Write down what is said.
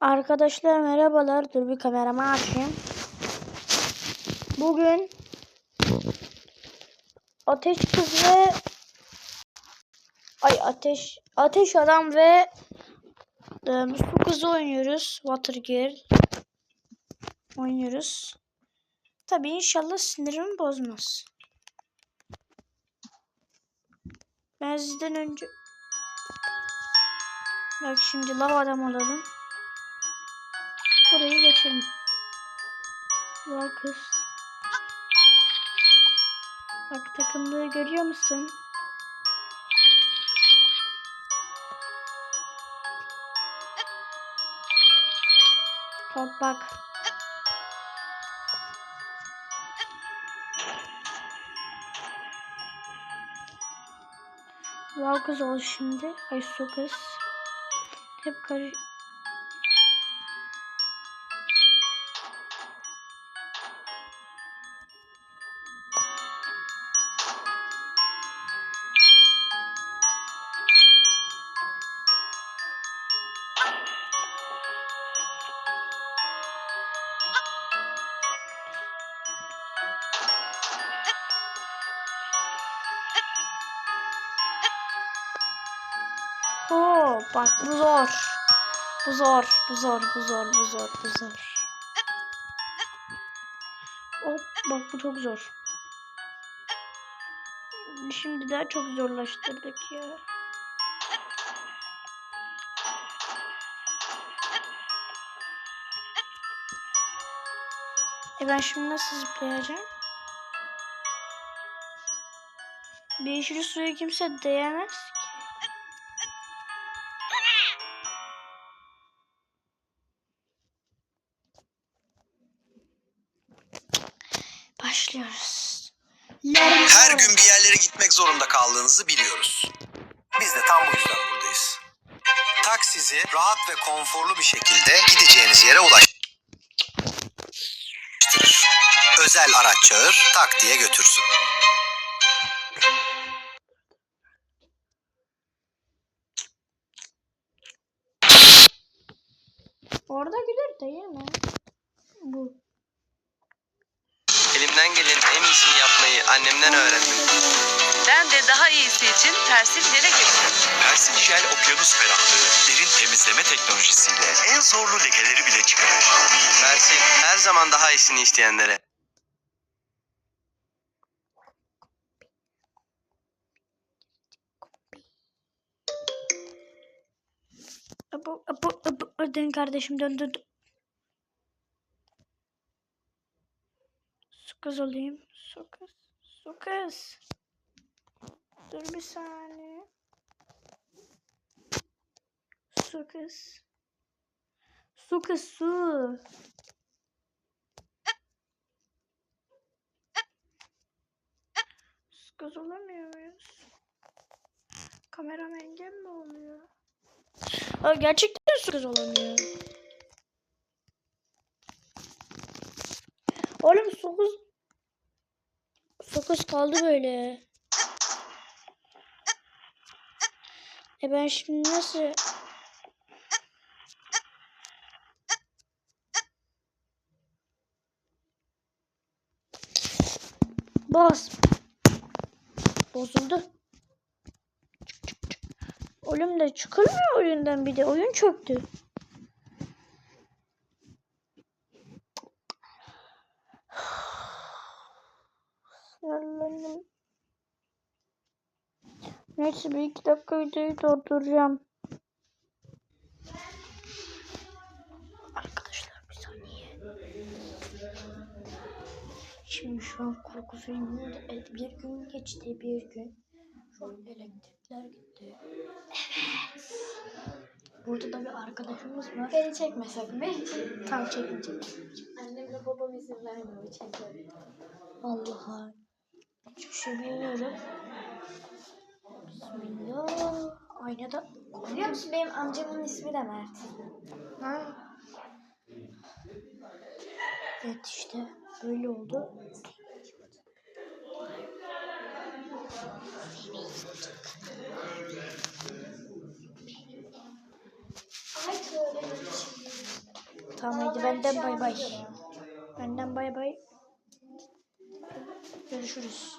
Arkadaşlar merhabalar. Dur bir kameramı açayım. Bugün Ateş Kız ve Ay Ateş Ateş Adam ve e, Su Kızı oynuyoruz. Water Girl oynuyoruz. Tabii inşallah sinirimi bozmaz. Ben sizden önce Bak şimdi lav adam olalım. Burayı geçelim. Var kız. Bak takımlığı görüyor musun? Bak bak. Var kız ol şimdi. Ay su kız. Hep karı... Oo, bak bu zor. Bu zor, bu zor, bu zor, bu zor, bu zor. Hop, bak bu çok zor. Şimdi daha çok zorlaştırdık ya. E ben şimdi nasıl zıplayacağım? Bir yeşil suya kimse değemez Başlıyoruz. Her gün bir yerlere gitmek zorunda kaldığınızı biliyoruz. Biz de tam bu yüzden buradayız. Tak sizi rahat ve konforlu bir şekilde gideceğiniz yere ulaştırır. Özel araç çağır, tak diye götürsün. Orada güler değil mi? Bu. Elimden gelenin en iyisini yapmayı annemden öğrendim. Ben de daha iyisi için Persil Jel'e geçtim. Persil Jel okyanus ferahlığı, derin temizleme teknolojisiyle en zorlu lekeleri bile çıkarır. Mersi her zaman daha iyisini isteyenlere. Abu, abu, abu. Dön kardeşim dön dön. dön. Su kız olayım. Su kız. Dur bir saniye. Su kız. Su kız su. Su kız olamıyor muyuz? Kameram engel mi oluyor? Aa, gerçekten su kız olamıyor. Oğlum su kız... Su kız kaldı böyle. E ben şimdi nasıl... Bas. Bozuldu. Oğlum da çıkılmıyor oyundan bir de. Oyun çöktü. Sinirlendim. Neyse bir iki dakika videoyu durduracağım. Arkadaşlar bir saniye. Şimdi şu an korku filminde e, bir gün geçti bir gün. Şu an elektrikler gitti. Burada da bir arkadaşımız var. Beni çekme sakın. Beni çekme. Tam çekince. Annemle babam izin vermiyor çekme. Vallahi hiçbir şey bilmiyorum. Bismillah. Aynada. Biliyor musun benim amcamın ismi de Mert. Ha. Evet işte böyle oldu. Tamam hadi benden bay bay. Benden bay bay. Görüşürüz.